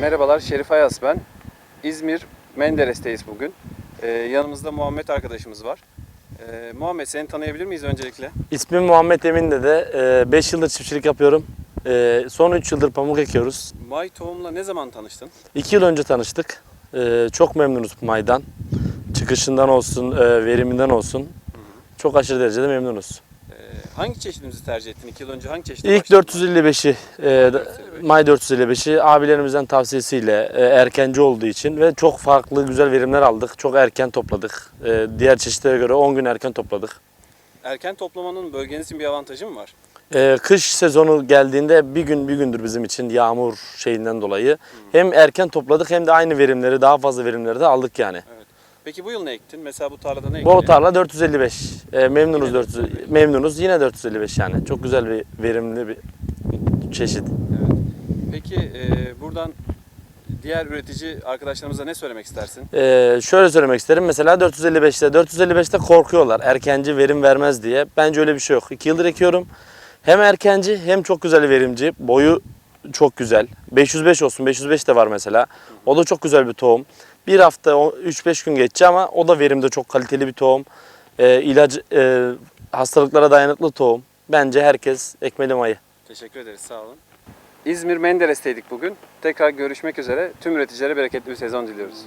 Merhabalar, Şerif Ayas ben. İzmir Menderes'teyiz bugün. Ee, yanımızda Muhammed arkadaşımız var. Ee, Muhammed seni tanıyabilir miyiz öncelikle? İsmim Muhammed Emin de 5 yıldır çiftçilik yapıyorum. E, Son 3 yıldır pamuk ekiyoruz. May Tohum'la ne zaman tanıştın? 2 yıl önce tanıştık. E, Çok memnunuz bu maydan. Çıkışından olsun, e, veriminden olsun. Çok aşırı derecede memnunuz. Ee, hangi çeşidimizi tercih ettin? 2 yıl önce hangi çeşidi İlk başladın? 455'i, e, May 455'i abilerimizden tavsiyesiyle e, erkenci olduğu için ve çok farklı güzel verimler aldık. Çok erken topladık. E, Diğer çeşitlere göre 10 gün erken topladık. Erken toplamanın bölgeniz için bir avantajı mı var? Ee, kış sezonu geldiğinde bir gün bir gündür bizim için yağmur şeyinden dolayı. Hem erken topladık hem de aynı verimleri daha fazla verimleri de aldık yani. Peki bu yıl ne ektin? Mesela bu tarlada ne ektin? Bolu tarla 455. Ee, memnunuz Yine 400 memnunuz yine 455 yani. Çok güzel bir verimli bir çeşit. Evet. Peki e, buradan diğer üretici arkadaşlarımıza ne söylemek istersin? Ee, şöyle söylemek isterim. Mesela 455'te 455'te korkuyorlar. Erkenci verim vermez diye. Bence öyle bir şey yok. 2 yıldır ekiyorum. Hem erkenci hem çok güzel verimci. Boyu çok güzel. 505 olsun. 505 de var mesela. O da çok güzel bir tohum. Bir hafta o- 3-5 gün geçti ama o da verimde çok kaliteli bir tohum. Ee, ilaç e, hastalıklara dayanıklı tohum. Bence herkes ekmeli mayı. Teşekkür ederiz, sağ olun. İzmir Menderes'teydik bugün. Tekrar görüşmek üzere. Tüm üreticilere bereketli bir sezon diliyoruz.